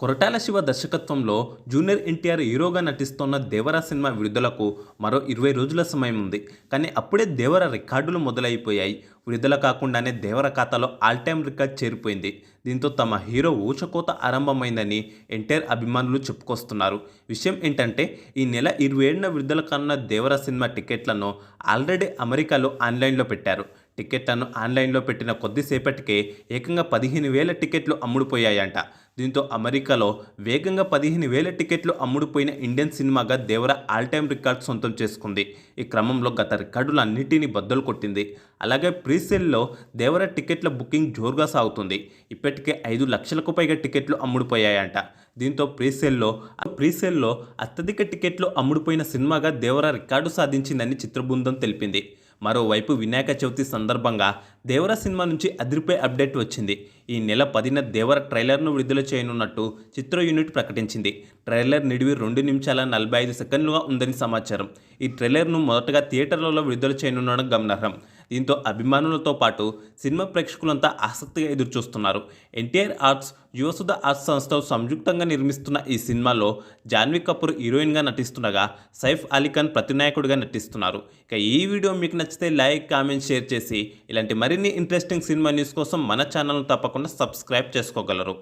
కొరటాల శివ దర్శకత్వంలో జూనియర్ ఎన్టీఆర్ హీరోగా నటిస్తున్న దేవరా సినిమా విడుదలకు మరో ఇరవై రోజుల సమయం ఉంది. కానీ అప్పుడే దేవర రికార్డులు మొదలైపోయాయి. విడుదల కాకుండానే దేవర ఖాతాలో ఆల్ టైమ్ రికార్డ్ చేరిపోయింది. దీంతో తమ హీరో ఊచకోత ఆరంభమైందని ఎన్టీఆర్ అభిమానులు చెప్పుకొస్తున్నారు. విషయం ఏంటంటే ఈ నెల ఇరవై ఏడున విడుదల కానున్న దేవర సినిమా టికెట్లను ఆల్రెడీ అమెరికాలో ఆన్లైన్లో పెట్టారు. టికెట్లను ఆన్లైన్లో పెట్టిన కొద్దిసేపటికే ఏకంగా పదిహేను వేల టికెట్లు అమ్ముడుపోయాయంట. దీంతో అమెరికాలో వేగంగా పదిహేను వేల టికెట్లు అమ్ముడుపోయిన ఇండియన్ సినిమాగా దేవర ఆల్ టైమ్ రికార్డ్ సొంతం చేసుకుంది. ఈ క్రమంలో గత రికార్డులన్నిటినీ బద్దలు కొట్టింది. అలాగే ప్రీసేల్లో దేవర టికెట్ల బుకింగ్ జోరుగా సాగుతుంది. ఇప్పటికే ఐదు లక్షలకు పైగా టికెట్లు అమ్ముడుపోయాయంట. దీంతో ప్రీసేల్లో ప్రీసేల్లో అత్యధిక టికెట్లు అమ్ముడుపోయిన సినిమాగా దేవర రికార్డు సాధించిందని చిత్రబృందం తెలిపింది. మరోవైపు వినాయక చవితి సందర్భంగా దేవర సినిమా నుంచి అదిరిపై అప్డేట్ వచ్చింది. ఈ నెల పదిన దేవర ట్రైలర్ను విడుదల చేయనున్నట్టు చిత్ర యూనిట్ ప్రకటించింది. ట్రైలర్ నిడివి రెండు నిమిషాల నలభై ఐదు సెకండ్లుగా ఉందని సమాచారం. ఈ ట్రైలర్ను మొదటగా థియేటర్లలో విడుదల చేయనుండడం గమనార్హం. దీంతో అభిమానులతో పాటు సినిమా ప్రేక్షకులంతా ఆసక్తిగా ఎదురుచూస్తున్నారు. ఎన్టీఆర్ ఆర్ట్స్ యువసుధ ఆర్ట్స్ సంస్థ సంయుక్తంగా నిర్మిస్తున్న ఈ సినిమాలో జాన్వీ కపూర్ హీరోయిన్గా నటిస్తుండగా సైఫ్ అలీఖాన్ ప్రతినాయకుడిగా నటిస్తున్నారు. ఇక ఈ వీడియో మీకు నచ్చితే లైక్ కామెంట్ షేర్ చేసి ఇలాంటి మరిన్ని ఇంట్రెస్టింగ్ సినిమా న్యూస్ కోసం మన ఛానల్ను తప్పకుండా సబ్స్క్రైబ్ చేసుకోగలరు.